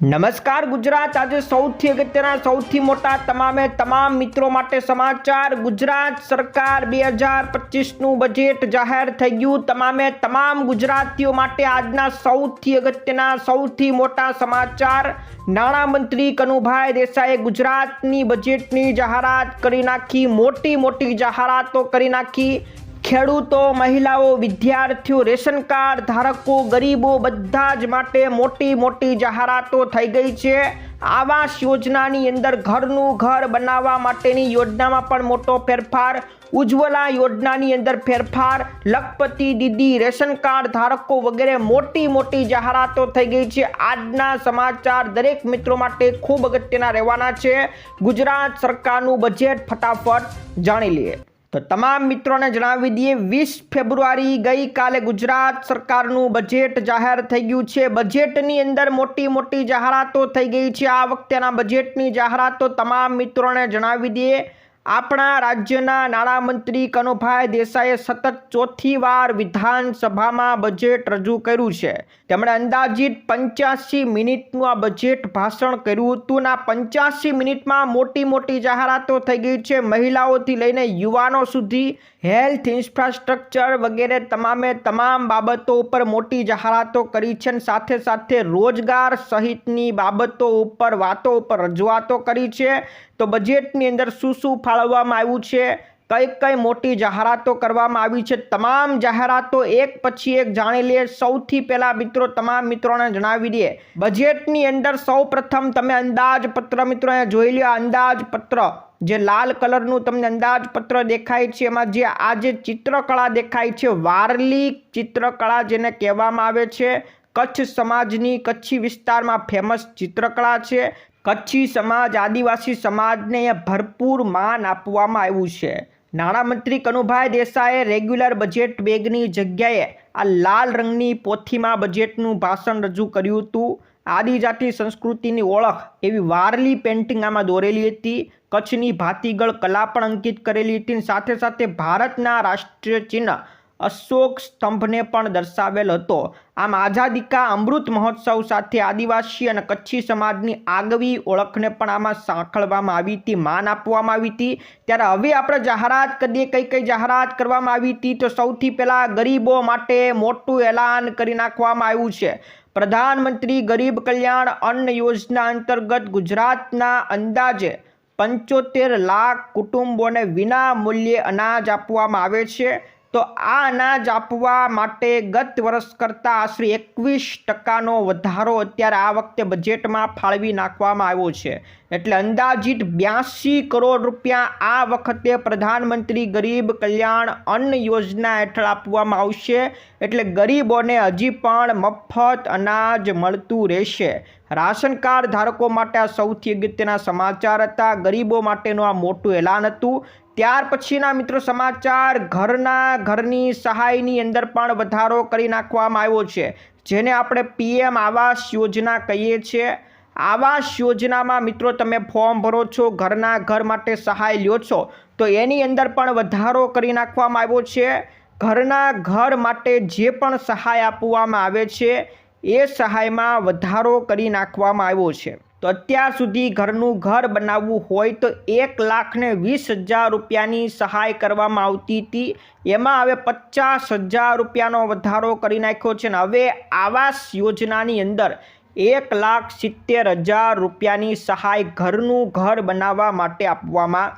નમસ્કાર, ગુજરાત આજે સૌથી અગત્યના, સૌથી મોટા, તમામે તમામ મિત્રો માટે સમાચાર. ગુજરાત સરકાર બે હજાર પચીસનું બજેટ જાહેર થઈ ગયું. તમામે તમામ ગુજરાતીઓ માટે આજના સૌથી અગત્યના, સૌથી મોટા સમાચાર. નાણામંત્રી કનુભાઈ દેસાઈએ ગુજરાતની બજેટની જાહેરાત કરી નાખી મોટી મોટી જાહેરાતો કરી નાખી. ખેડૂતો, મહિલાઓ, વિદ્યાર્થીઓ, રેશન કાર્ડ ધારકો, ગરીબો બધા જ માટે મોટી મોટી જાહેરાતો થઈ ગઈ છે. આવાસ યોજનાની અંદર ઘરનું ઘર બનાવવા માટેની યોજનામાં પણ મોટો ફેરફાર. ઉજ્જવલા યોજનાની અંદર ફેરફાર. લખપતિ દીદી, રેશન કાર્ડ ધારકો વગેરે મોટી મોટી જાહેરાતો થઈ ગઈ છે. આજના સમાચાર દરેક મિત્રો માટે ખૂબ અગત્યના રહેવાના છે. ગુજરાત સરકારનું બજેટ ફટાફટ જાણી લઈએ તો તમામ મિત્રોને જણાવી દઈએ, વીસ ફેબ્રુઆરી ગઈકાલે ગુજરાત સરકારનું બજેટ જાહેર થઈ ગયું છે. બજેટની અંદર મોટી મોટી જાહેરાતો થઈ ગઈ છે. આ વખતેના બજેટની જાહેરાતો તમામ મિત્રોને જણાવી દઈએ. આપણા રાજ્યના નાણામંત્રી કનુભાઈ દેસાઈએ સતત ચોથી વાર વિધાનસભામાં બજેટ રજૂ કર્યું છે. તેમણે અંદાજિત પંચ્યાસી મિનિટનું આ બજેટ ભાષણ કર્યું હતું ના પંચ્યાસી મિનિટમાં મોટી મોટી જાહેરાતો થઈ ગઈ છે. મહિલાઓથી લઈને યુવાનો સુધી હેલ્થ ઇન્ફ્રાસ્ટ્રક્ચર વગેરે તમામે તમામ બાબતો ઉપર મોટી જાહેરાતો કરી છે અને સાથે સાથે રોજગાર સહિતની બાબતો ઉપર વાતો ઉપર રજૂઆતો કરી છે. તો બજેટની અંદર શું શું ફાળવવામાં આવ્યું છે? કઈ કઈ મોટી જાહેરાતો કરવામાં આવી છે? તમામ જાહેરાતો એક પછી એક જાણી લઈએ સૌથી પહેલા મિત્રો તમામ મિત્રોને જણાવી દઈએ. બજેટની અંદર સૌ તમે અંદાજપત્ર મિત્રો જોઈ લ્યો. અંદાજપત્ર જે લાલ કલરનું તમને અંદાજપત્ર દેખાય છે, એમાં જે આ જે ચિત્રકળા દેખાય છે, વારલી ચિત્રકળા જેને કહેવામાં આવે છે. કચ્છ સમાજની, કચ્છી વિસ્તારમાં ફેમસ ચિત્રકળા છે. કચ્છી સમાજ, આદિવાસી સમાજને ભરપૂર માન આપવામાં આવ્યું છે. નાણામંત્રી કનુભાઈ દેસાઈએ રેગ્યુલર બજેટ બેગની જગ્યાએ આ લાલ રંગની પોથીમાં બજેટનું ભાષણ રજૂ કર્યું હતું. આદિજાતિ સંસ્કૃતિની ઓળખ એવી વારલી પેન્ટિંગ આમાં દોરેલી હતી. કચ્છની ભાતીગળ કલા પણ અંકિત કરેલી હતી. સાથે સાથે ભારતના રાષ્ટ્રીય ચિહ્ન અશોક સ્તંભને પણ દર્શાવેલ હતો. આમ આઝાદી કા અમૃત મહોત્સવ સાથે આદિવાસી અને કચ્છી સમાજની આગવી ઓળખને પણ આમાં સાંકળવામાં આવી હતી, માન આપવામાં આવી હતી. ત્યારે હવે આપણે જાહેરાત કરીએ, કઈ કઈ જાહેરાત કરવામાં આવી હતી તો સૌથી પહેલાં ગરીબો માટે મોટું એલાન કરી નાખવામાં આવ્યું છે. પ્રધાનમંત્રી ગરીબ કલ્યાણ અન્ન યોજના અંતર્ગત ગુજરાતના અંદાજે પંચોતેર લાખ કુટુંબોને વિના મૂલ્યે અનાજ આપવામાં આવે છે. તો આ અનાજ આપવા માટે ગત વર્ષ કરતાં આશરે એકવીસ ટકાનો વધારો અત્યારે આ વખતે બજેટમાં ફાળવી નાખવામાં આવ્યો છે. એટલે અંદાજિત બ્યાસી કરોડ રૂપિયા આ વખતે પ્રધાનમંત્રી ગરીબ કલ્યાણ અન્ન યોજના હેઠળ આપવામાં આવશે. એટલે ગરીબોને હજી પણ મફત અનાજ મળતું રહેશે. રાશન કાર્ડ ધારકો માટે આ સૌથી અગત્યના સમાચાર હતા. ગરીબો માટેનું આ મોટું એલાન હતું. ત્યાર પછીના મિત્રો સમાચાર, ઘરના ઘરની સહાયની અંદર પણ વધારો કરી નાખવામાં આવ્યો છે. જેને આપણે પીએમ આવાસ યોજના કહીએ છીએ. આવાસ યોજનામાં મિત્રો તમે ફોર્મ ભરો છો, ઘરના ઘર માટે સહાય લ્યો છો, તો એની અંદર પણ વધારો કરી નાખવામાં આવ્યો છે. ઘરના ઘર માટે જે પણ સહાય આપવામાં આવે છે, એ સહાયમાં વધારો કરી નાખવામાં આવ્યો છે. તો અત્યાર સુધી ઘરનું ઘર બનાવવું હોય તો એક લાખને વીસ હજાર રૂપિયાની સહાય કરવામાં આવતી હતી. એમાં હવે પચાસ હજાર રૂપિયાનો વધારો કરી નાખ્યો છે ને હવે આવાસ યોજનાની અંદર એક લાખ સિત્તેર હજાર રૂપિયાની સહાય ઘરનું ઘર બનાવવા માટે આપવામાં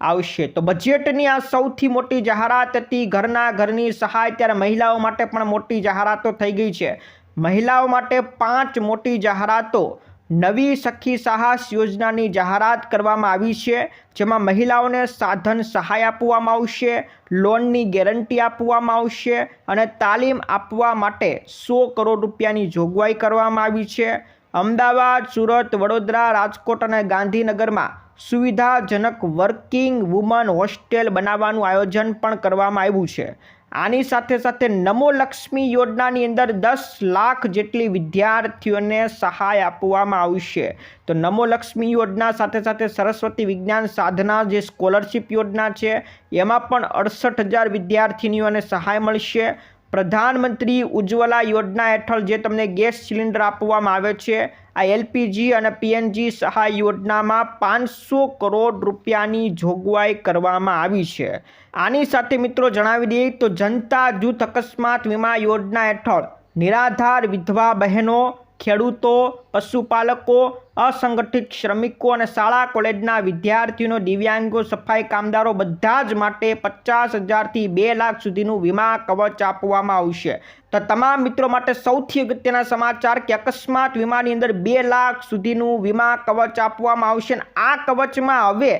આવશે. તો બજેટની આ સૌથી મોટી જાહેરાત હતી ઘરના ઘરની સહાય. ત્યારે મહિલાઓ માટે પણ મોટી જાહેરાતો થઈ ગઈ છે. મહિલાઓ માટે પાંચ મોટી જાહેરાતો નવી સખી સાહસ યોજનાની જાહેરાત કરવામાં આવી છે, જેમાં મહિલાઓને સાધન સહાય આપવામાં આવશે, લોનની ગેરંટી આપવામાં આવશે અને તાલીમ આપવા માટે સો કરોડ રૂપિયાની જોગવાઈ કરવામાં આવી છે. અમદાવાદ, સુરત, વડોદરા, રાજકોટ અને ગાંધીનગરમાં સુવિધાજનક વર્કિંગ વુમન હોસ્ટેલ બનાવવાનું આયોજન પણ કરવામાં આવ્યું છે. આની સાથે સાથે નમો લક્ષ્મી યોજનાની અંદર દસ લાખ જેટલી વિદ્યાર્થીઓને સહાય આપવામાં આવશે. તો નમો લક્ષ્મી યોજના સાથે સાથે સરસ્વતી વિજ્ઞાન સાધના જે સ્કોલરશિપ યોજના છે, એમાં પણ અડસઠ હજાર વિદ્યાર્થીનીઓને સહાય મળશે. પ્રધાનમંત્રી ઉજ્જવલા યોજના હેઠળ જે તમને ગેસ સિલિન્ડર આપવામાં આવે છે, આ એલપીજી અને પીએનજી સહાય યોજનામાં પાંચસો કરોડ રૂપિયાની જોગવાઈ કરવામાં આવી છે. આની સાથે મિત્રો જણાવી દઈએ તો જનતા જૂથ અકસ્માત વીમા યોજના હેઠળ નિરાધાર વિધવા બહેનો ખેડૂતો, પશુપાલકો, અસંગઠિત શ્રમિકો અને શાળા કોલેજના વિદ્યાર્થીઓનો દિવ્યાંગો, સફાઈ કામદારો બધા જ માટે પચાસ હજારથી બે લાખ સુધીનું વીમા કવચ આપવામાં આવશે. તો તમામ મિત્રો માટે સૌથી અગત્યના સમાચાર કે અકસ્માત વીમાની અંદર બે લાખ સુધીનું વીમા કવચ આપવામાં આવશે અને આ કવચમાં હવે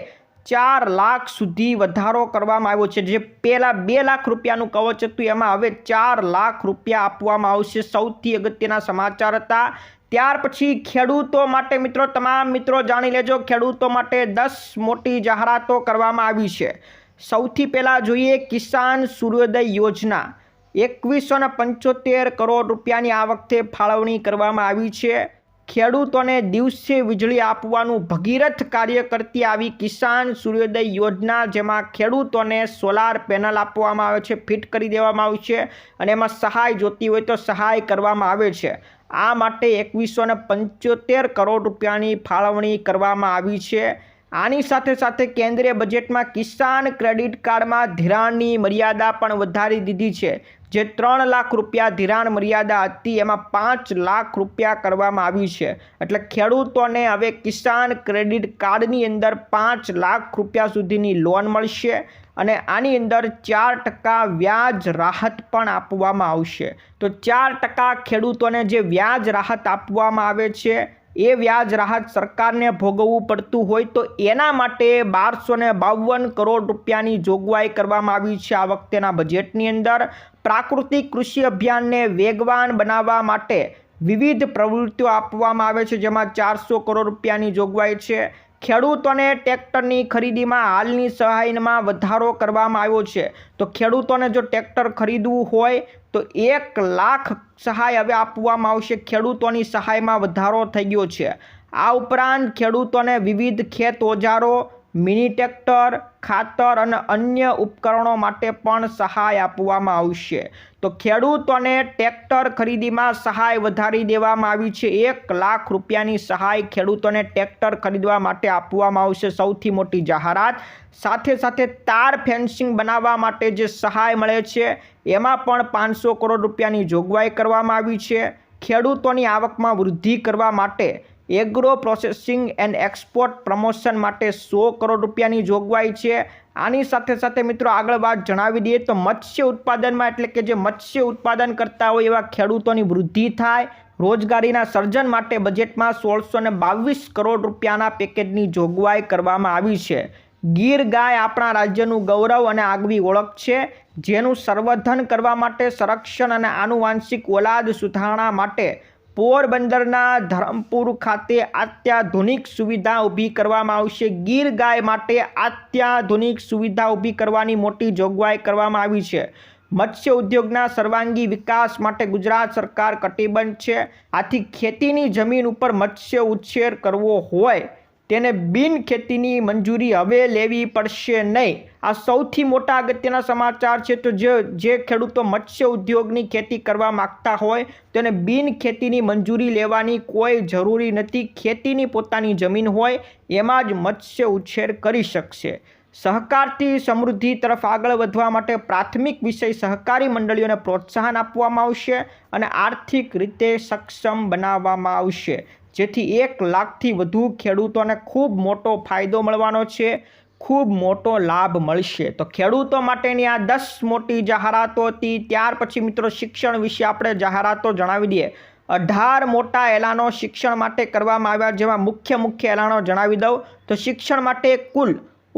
ચાર લાખ સુધી વધારો કરવામાં આવ્યો છે. જે પહેલાં બે લાખ રૂપિયાનું કવચ હતું, એમાં હવે ચાર લાખ રૂપિયા આપવામાં આવશે. સૌથી અગત્યના સમાચાર હતા. ત્યાર પછી ખેડૂતો માટે મિત્રો, તમામ મિત્રો જાણી લેજો, ખેડૂતો માટે દસ મોટી જાહેરાતો કરવામાં આવી છે. સૌથી પહેલાં જોઈએ કિસાન સૂર્યોદય યોજના. એકવીસો પંચોતેર કરોડ રૂપિયાની આ વખતે ફાળવણી કરવામાં આવી છે. ખેડૂતોને દિવસે વીજળી આપવાનું ભગીરથ કાર્ય કરતી આવી કિસાન સૂર્યોદય યોજના, જેમાં ખેડૂતોને સોલાર પેનલ આપવામાં આવે છે, ફિટ કરી દેવામાં આવશે અને એમાં સહાય જોતી હોય તો સહાય કરવામાં આવે છે. આ માટે એકવીસો પંચોતેર કરોડ રૂપિયાની ફાળવણી કરવામાં આવી છે. આની સાથે સાથે કેન્દ્રીય બજેટમાં કિસાન ક્રેડિટ કાર્ડમાં ધિરાણની મર્યાદા પણ વધારી દીધી છે. જે ત્રણ લાખ રૂપિયા ધિરાણ મર્યાદા હતી, એમાં પાંચ લાખ રૂપિયા કરવામાં આવી છે. એટલે ખેડૂતોને હવે કિસાન ક્રેડિટ કાર્ડની અંદર પાંચ લાખ રૂપિયા સુધીની લોન મળશે અને આની અંદર ચાર ટકા વ્યાજ રાહત પણ આપવામાં આવશે. તો ચાર ટકા ખેડૂતોને જે વ્યાજ રાહત આપવામાં આવે છે એ વ્યાજ રાહત સરકારને ભોગવવું પડતું હોય તો એના માટે બારસો બાવન કરોડ રૂપિયાની જોગવાઈ કરવામાં આવી છે આ વખતેના બજેટની અંદર. પ્રાકૃતિક કૃષિ અભિયાનને વેગવાન બનાવવા માટે વિવિધ પ્રવૃત્તિઓ આપવામાં આવે છે, જેમાં ચારસો કરોડ રૂપિયાની જોગવાઈ છે. ખેડૂતોને ટ્રેક્ટરની ખરીદીમાં હાલની સહાયમાં વધારો કરવામાં આવ્યો છે. તો ખેડૂતોને જો ટ્રેક્ટર ખરીદવું હોય, તો એક લાખ સહાય હવે આપવામાં આવશે. ખેડૂતોની સહાયમાં વધારો થઈ ગયો છે. આ ઉપરાંત ખેડૂતોને વિવિધ ખેત ઓજારો મિની ટ્રેક્ટર, ખાતર અને અન્ય ઉપકરણો માટે પણ સહાય આપવામાં આવશે. તો ખેડૂતોને ટ્રેક્ટર ખરીદીમાં સહાય વધારી દેવામાં આવી છે. એક લાખ રૂપિયાની સહાય ખેડૂતોને ટ્રેક્ટર ખરીદવા માટે આપવામાં આવશે. સૌથી મોટી જાહેરાત, સાથે સાથે તાર ફેન્સિંગ બનાવવા માટે જે સહાય મળે છે, એમાં પણ પાંચસો કરોડ રૂપિયાની જોગવાઈ કરવામાં આવી છે. ખેડૂતોની આવકમાં વૃદ્ધિ કરવા માટે agro processing and export promotion માટે સો કરોડ રૂપિયાની જોગવાઈ છે. આની સાથે સાથે મિત્રો આગળ વાત જણાવી દઈએ તો મત્સ્ય ઉત્પાદનમાં એટલે કે જે મત્સ્ય ઉત્પાદન કરતા હોય એવા ખેડૂતોની વૃદ્ધિ થાય. રોજગારીના સર્જન માટે બજેટમાં સોળસો બાવીસ કરોડ રૂપિયાના પેકેજની જોગવાઈ કરવામાં આવી છે. ગીર ગાય આપણા રાજ્યનું ગૌરવ અને આગવી ઓળખ છે. જેનું સંવર્ધન કરવા માટે સંરક્ષણ અને આનુવાંશિક ઓલાદ સુધારણા માટે પોરબંદરના ધરમપુર ખાતે અત્યાધુનિક સુવિધા ઊભી કરવામાં આવશે. ગીર ગાય માટે અત્યાધુનિક સુવિધા ઊભી કરવાની મોટી જોગવાઈ કરવામાં આવી છે. મત્સ્ય ઉદ્યોગના સર્વાંગી વિકાસ માટે ગુજરાત સરકાર કટિબદ્ધ છે. આથી ખેતીની જમીન ઉપર મત્સ્ય ઉછેર કરવો હોય તેને બિન ખેતીની મંજૂરી હવે લેવી પડશે નહીં. આ સૌથી મોટા અગત્યના સમાચાર છે તો જે જે ખેડૂતો મત્સ્ય ઉદ્યોગની ખેતી કરવા માગતા હોય તેને બિન ખેતીની મંજૂરી લેવાની કોઈ જરૂરી નથી. ખેતીની પોતાની જમીન હોય એમાં જ મત્સ્ય ઉછેર કરી શકશે. સહકારથી સમૃદ્ધિ તરફ આગળ વધવા માટે પ્રાથમિક વિષય સહકારી મંડળીઓને પ્રોત્સાહન આપવામાં આવશે અને આર્થિક રીતે સક્ષમ બનાવવામાં આવશે. જેથી એક લાખથી વધુ ખેડૂતોને ખૂબ મોટો ફાયદો મળવાનો છે, ખૂબ મોટો લાભ મળશે. તો ખેડૂતો માટેની આ દસ મોટી જાહેરાતો હતી. ત્યાર પછી મિત્રો શિક્ષણ વિશે આપણે જાહેરાતો જણાવી દઈએ. અઢાર મોટા એલાનો શિક્ષણ માટે કરવામાં આવ્યા, જેમાં મુખ્ય મુખ્ય એલાનો જણાવી દઉં. તો શિક્ષણ માટે કુલ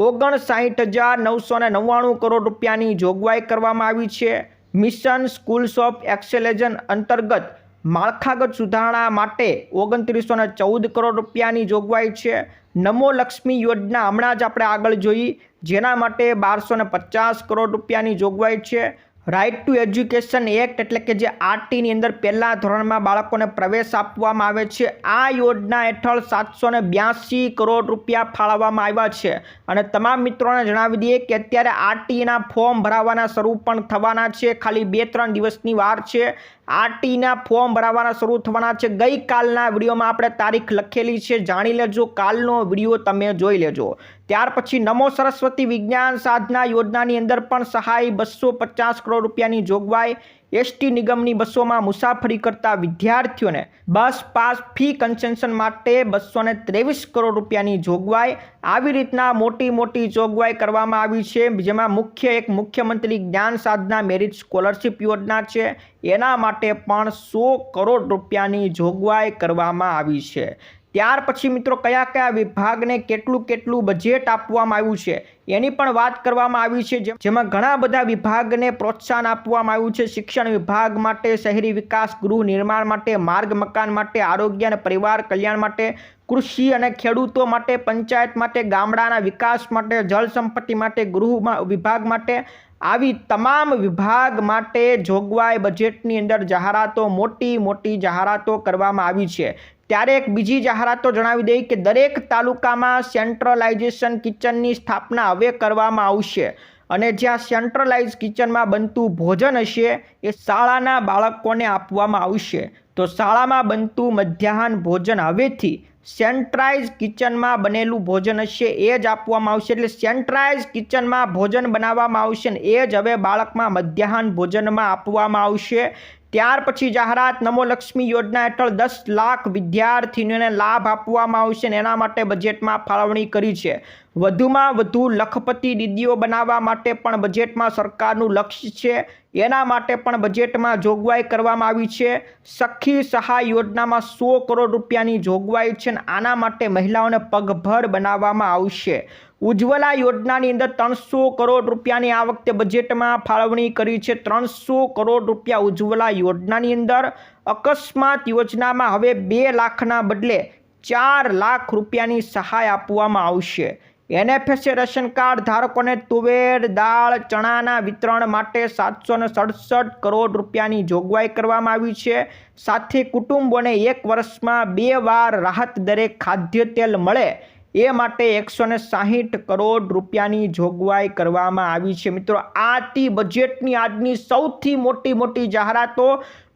ઓગણસાઠ હજાર નવસો ને નવ્વાણું કરોડ રૂપિયાની જોગવાઈ કરવામાં આવી છે. મિશન સ્કૂલ્સ ઓફ એક્સેલેજન અંતર્ગત માળખાગત સુધારણા માટે ઓગણત્રીસો ને ચૌદ કરોડ રૂપિયાની જોગવાઈ છે. નમો લક્ષ્મી યોજના હમણાં જ આપણે આગળ જોઈ. જેના માટે બારસો પચાસ કરોડ રૂપિયાની જોગવાઈ છે. રાઇટ ટુ એજ્યુકેશન એક્ટ એટલે કે જે આરટીની અંદર પહેલાં ધોરણમાં બાળકોને પ્રવેશ આપવામાં આવે છે. આ યોજના હેઠળ સાતસો બ્યાસી કરોડ રૂપિયા ફાળવવામાં આવ્યા છે. અને તમામ મિત્રોને જણાવી દઈએ કે અત્યારે આરટીના ફોર્મ ભરાવાના શરૂ પણ થવાના છે. ખાલી બે ત્રણ દિવસની વાર છે. આરટીના ફોર્મ ભરાવાના શરૂ થવાના છે. ગઈકાલના વિડીયોમાં આપણે તારીખ લખેલી છે. જાણી લેજો, કાલનો વીડિયો તમે જોઈ લેજો. ત્યાર પછી નમો સરસ્વતી વિજ્ઞાન સાધના યોજનાની અંદર પણ સહાય બસો પચાસ કરોડ રૂપિયાની જોગવાઈ એસટી નિગમની બસોમાં મુસાફરી કરતા વિદ્યાર્થીઓને બસ પાસ ફી કન્સેશન માટે બસો ત્રેવીસ કરોડ રૂપિયાની જોગવાઈ. આવી રીતના મોટી મોટી જોગવાઈ કરવામાં આવી છે. જેમાં મુખ્ય એક મુખ્યમંત્રી જ્ઞાન સાધના મેરિટ સ્કોલરશિપ યોજના છે. એના માટે પણ સો કરોડ રૂપિયાની જોગવાઈ કરવામાં આવી છે. ત્યાર પછી મિત્રો કયા કયા વિભાગને કેટલું કેટલું બજેટ આપવામાં આવ્યું છે? એની પણ વાત કરવામાં આવી છે જેમાં ઘણા બધા વિભાગને પ્રોત્સાહન આપવામાં આવ્યું છે. શિક્ષણ વિભાગ માટે, શહેરી વિકાસ, ગૃહ નિર્માણ માટે, માર્ગ મકાન માટે, આરોગ્ય અને પરિવાર કલ્યાણ માટે, કૃષિ અને ખેડૂતો માટે, પંચાયત માટે, ગામડાના વિકાસ માટે જળસંપત્તિ માટે, ગૃહ વિભાગ માટે આવી તમામ વિભાગ માટે જોગવાઈ બજેટની અંદર જાહેરાતો, મોટી મોટી જાહેરાતો કરવામાં આવી છે. ત્યારે એક બીજી જાહેરાતો જણાવી દઈ કે દરેક તાલુકામાં સેન્ટ્રલાઇઝેશન કિચનની સ્થાપના હવે કરવામાં આવશે. અને જ્યાં સેન્ટ્રલાઇઝ કિચનમાં બનતું ભોજન હશે, એ શાળાના બાળકોને આપવામાં આવશે. તો શાળામાં બનતું મધ્યાહન ભોજન હવેથી સેન્ટ્રાઇઝ કિચનમાં બનેલું ભોજન હશે, એ જ આપવામાં આવશે. એટલે સેન્ટ્રાઇઝ કિચનમાં ભોજન બનાવવામાં આવશે ને એ જ હવે બાળકમાં મધ્યાહન ભોજનમાં આપવામાં આવશે. ત્યાર પછી જાહેરાત નમો લક્ષ્મી યોજના હેઠળ દસ લાખ વિદ્યાર્થીઓને લાભ આપવામાં આવશે ને એના માટે બજેટમાં ફાળવણી કરી છે. વધુમાં વધુ લખપતિ દીદીઓ બનાવવા માટે પણ બજેટમાં સરકારનું લક્ષ્ય છે. એના માટે પણ બજેટમાં જોગવાઈ કરવામાં આવી છે. સખી સહાય યોજનામાં સો કરોડ રૂપિયાની જોગવાઈ છે અને આના માટે મહિલાઓને પગભર બનાવવામાં આવશે. ઉજ્જવલા યોજનાની અંદર ત્રણસો કરોડ રૂપિયાની આ વખતે બજેટમાં ફાળવણી કરી છે. ત્રણસો કરોડ રૂપિયા ઉજ્જવલા યોજનાની અંદર અકસ્માત યોજનામાં હવે બે લાખના બદલે ચાર લાખ રૂપિયાની સહાય આપવામાં આવશે. એનએફએસએ રેશન કાર્ડ ધારકોને તુવેર, દાળ, ચણાના વિતરણ માટે સાતસો ને સડસઠ કરોડ રૂપિયાની જોગવાઈ કરવામાં આવી છે. સાથે કુટુંબોને એક વર્ષમાં બે વાર રાહત દરે ખાદ્ય તેલ મળે એ માટે એકસો ને સાહીઠ કરોડ રૂપિયાની જોગવાઈ કરવામાં આવી છે. મિત્રો આ હતી બજેટની આજની સૌથી મોટી મોટી જાહેરાતો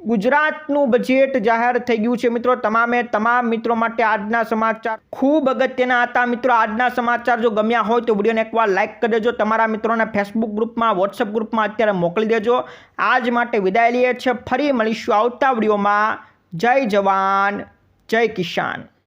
ગુજરાતનું બજેટ જાહેર થઈ ગયું છે. મિત્રો, તમામે તમામ મિત્રો માટે આજના સમાચાર ખૂબ અગત્યના હતા. મિત્રો, આજના સમાચાર જો ગમ્યા હોય તો વિડીયોને એકવાર લાઇક કરી દેજો. તમારા મિત્રોને ફેસબુક ગ્રુપમાં વોટ્સઅપ ગ્રુપમાં અત્યારે મોકલી દેજો. આજ માટે વિદાય લઈએ છે ફરી મળીશું આવતા વિડીયોમાં. જય જવાન, જય કિસાન.